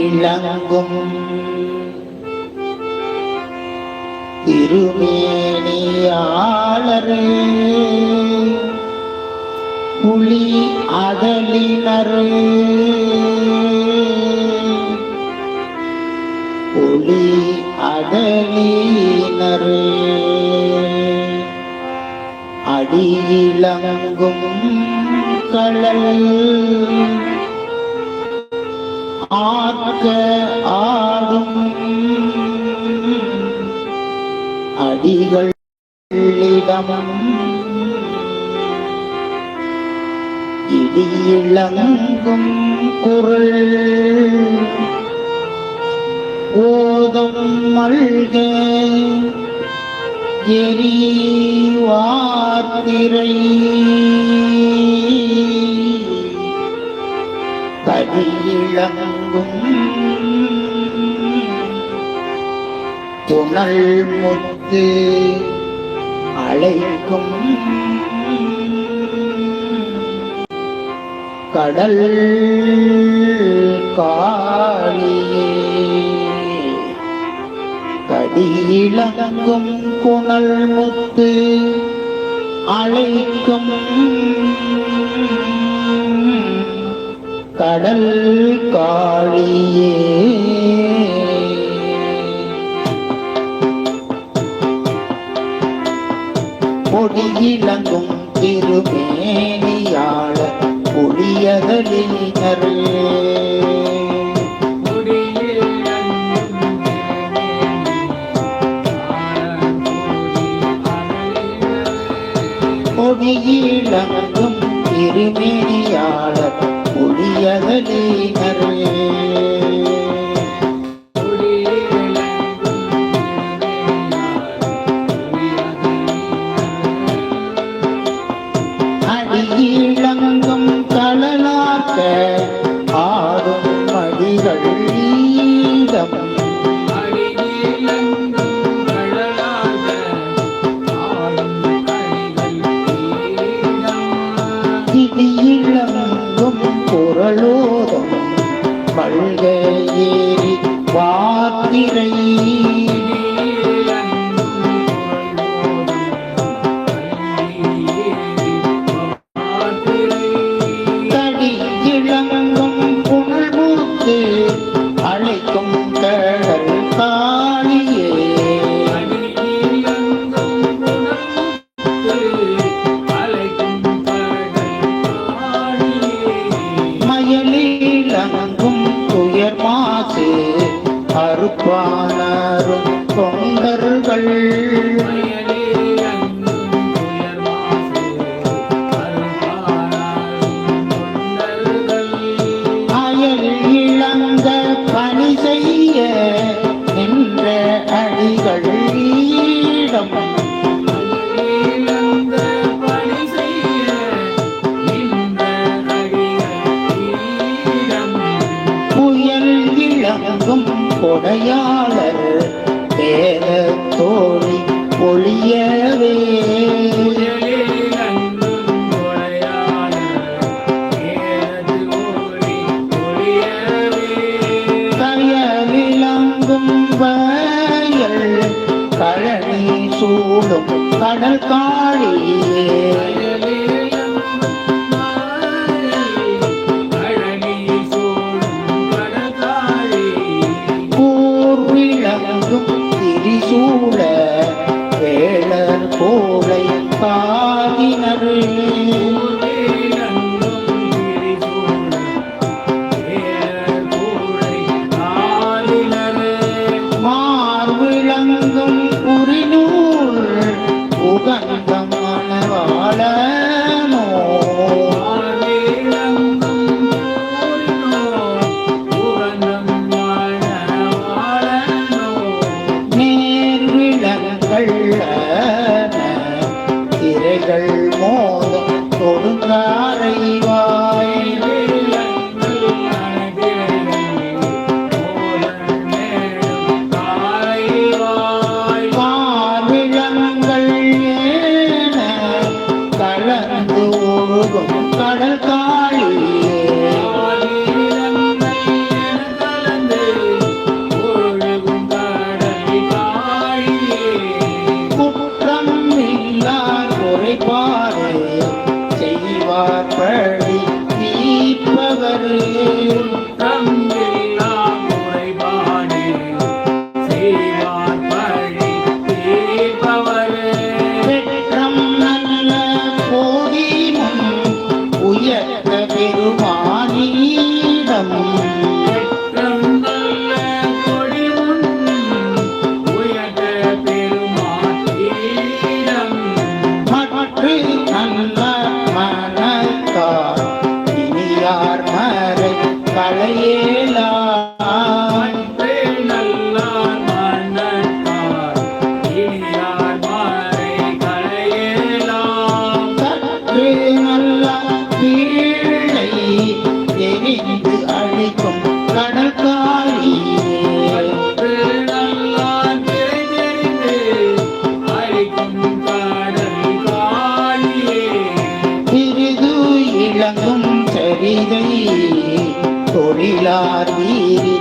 இளங்கும் திருமேனியாளரே புலி அதலினரே புலி அதலினரே அடியிலங்கும் கடல் அடிகளிடம் இடியிளங்கும் குரல். ஓதும் மல்க எரிவாத்திரை கடியிளங்கும் துணல் முத்து அழைக்கும் கடல் காளியே கடியிலங்கும் குணல் முத்து அழைக்கும் கடல் காளியே பொடியிலங்கும் திருமேனியாள புளியதலினரே கொடியிலங்கும் திருமேனியாள புளியதலினரே கூடும் கடல் காளியே ஒழுகும் தொழிலார் வீரி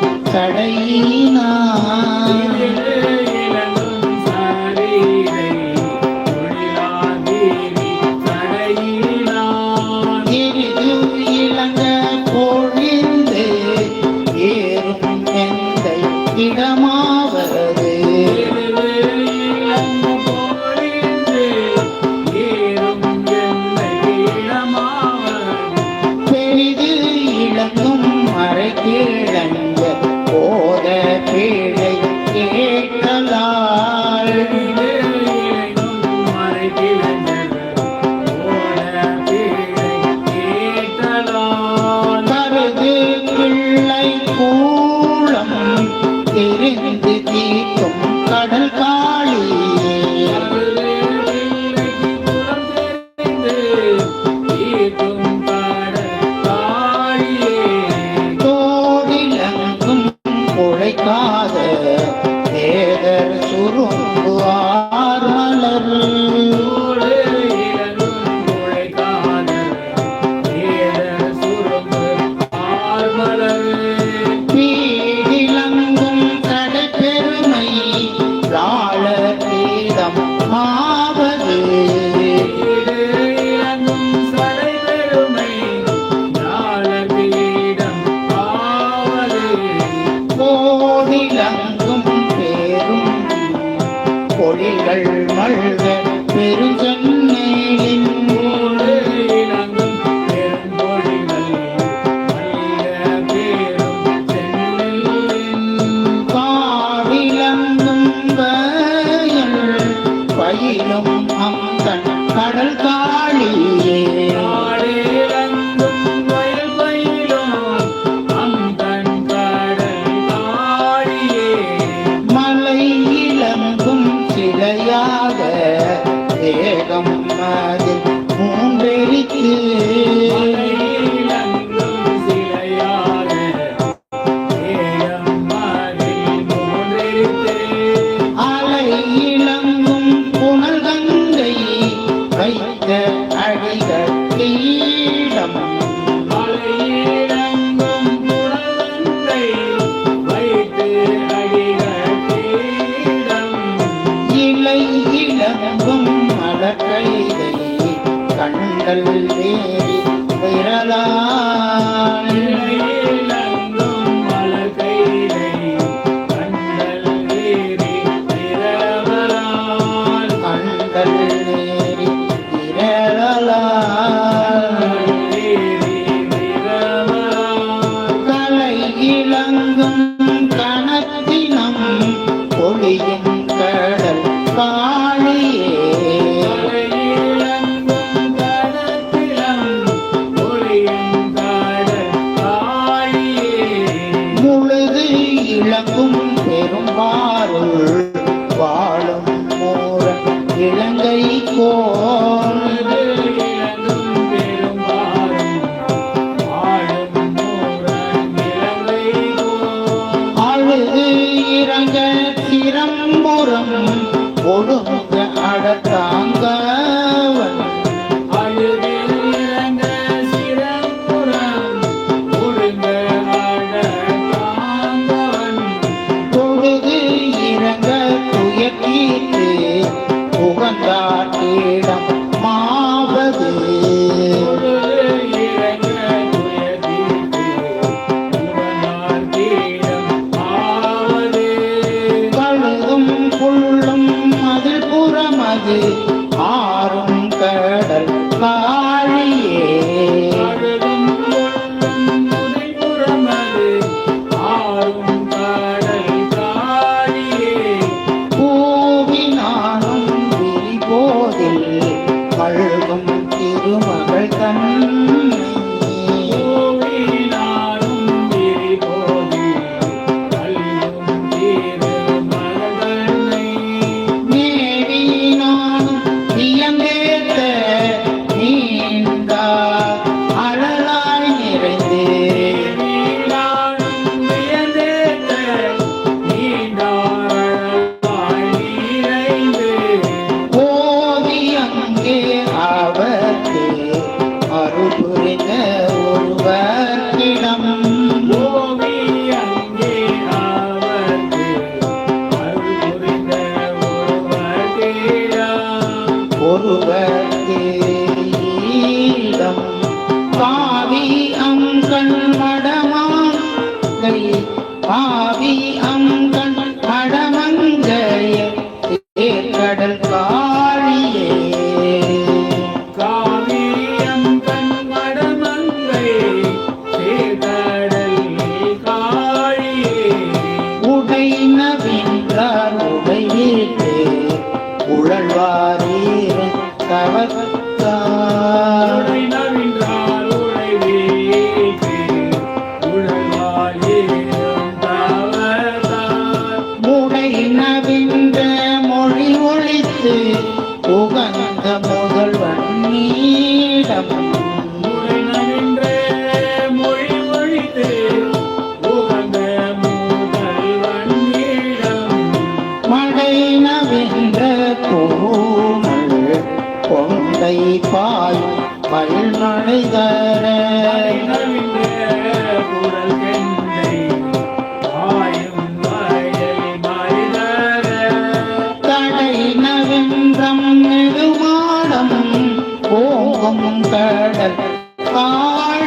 كالبير غير لا ஒழித்து உகந்த முதல்வன் நீடம் உடை நவின்ற ஓங்கும் கடல் ஆ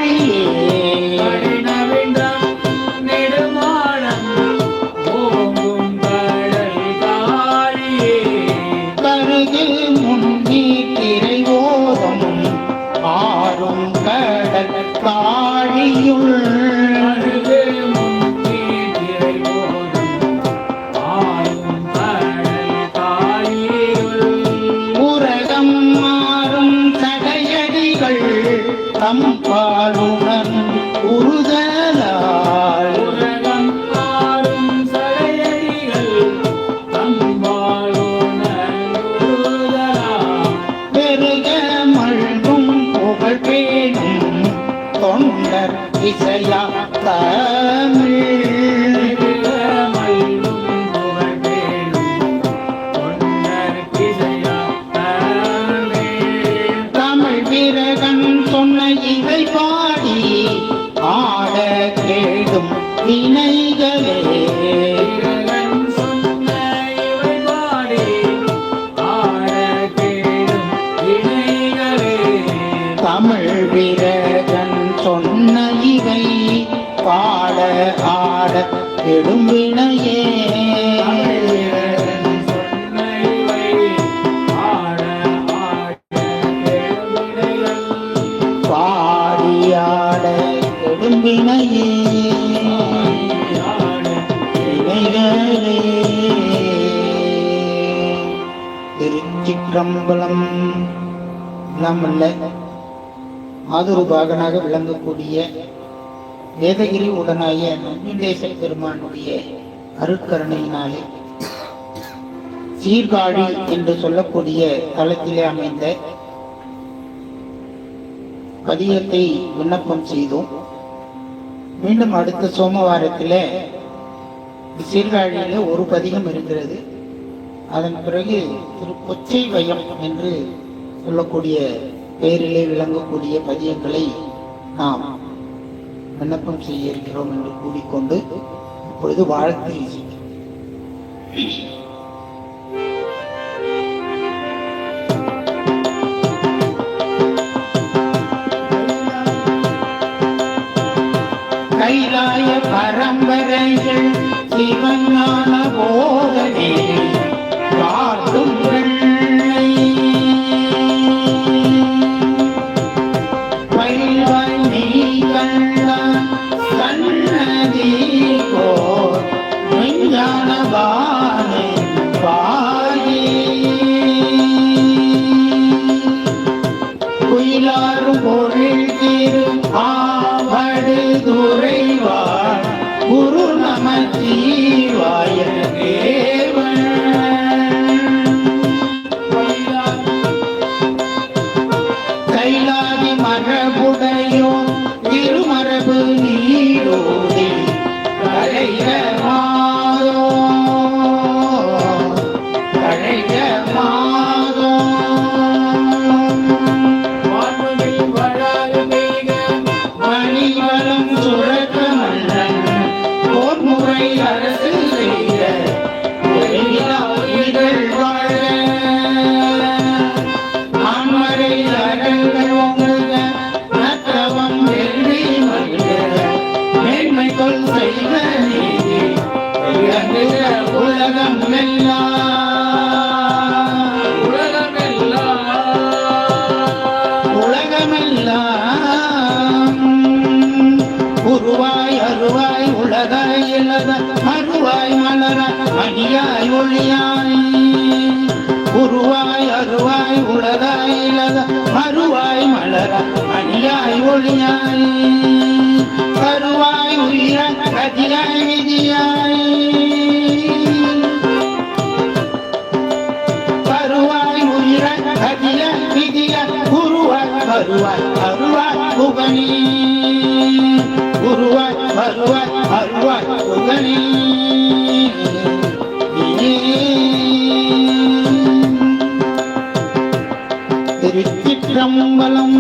வினைகளே தமிழ் வீரகன் சொன்ன இவை பாட ஆட கெடும் திருச்சிற்றம்பலம் நம்மல்ல ஆதுரு பாகனாக விளங்கக்கூடிய வேதகிரி உடனாய நன்னிதேச பெருமானுடைய அருட்கருணையினாலே சீர்காழி என்று சொல்லக்கூடிய தளத்திலே அமைந்த பதியத்தை விண்ணப்பம் செய்தோம். மீண்டும் அடுத்த சோமவாரத்தில் சீர்காழியில ஒரு பதிகம் இருக்கிறது. அதன் பிறகு திரு கொச்சை வயம் என்று சொல்லக்கூடிய பெயரிலே விளங்கக்கூடிய பதியங்களை நாம் விண்ணப்பம் செய்ய இருக்கிறோம் என்று கூறிக்கொண்டு இப்பொழுது வாழ்த்து கைலாய பரம்பரைகள் சிவஞான போதனே கண்ணதி கோ கண்ட உலகம் உலகமெல்லாம் உருவாய் அருவாய் உலகாய் இலத மறுவாய் மலர மணியாய் ஒளியாய் உருவாய் அருவாய் உலகாய் இலத மறுவாய் மலர மணியாய் ஒளியாய் கருவாய் உயிர கதியாய் விதியாய் சதிய விதிய குருவ வருவ அருவ புகனி. குருவ வருவ அருவ புகனி. திருச்சிற்றம்பலம்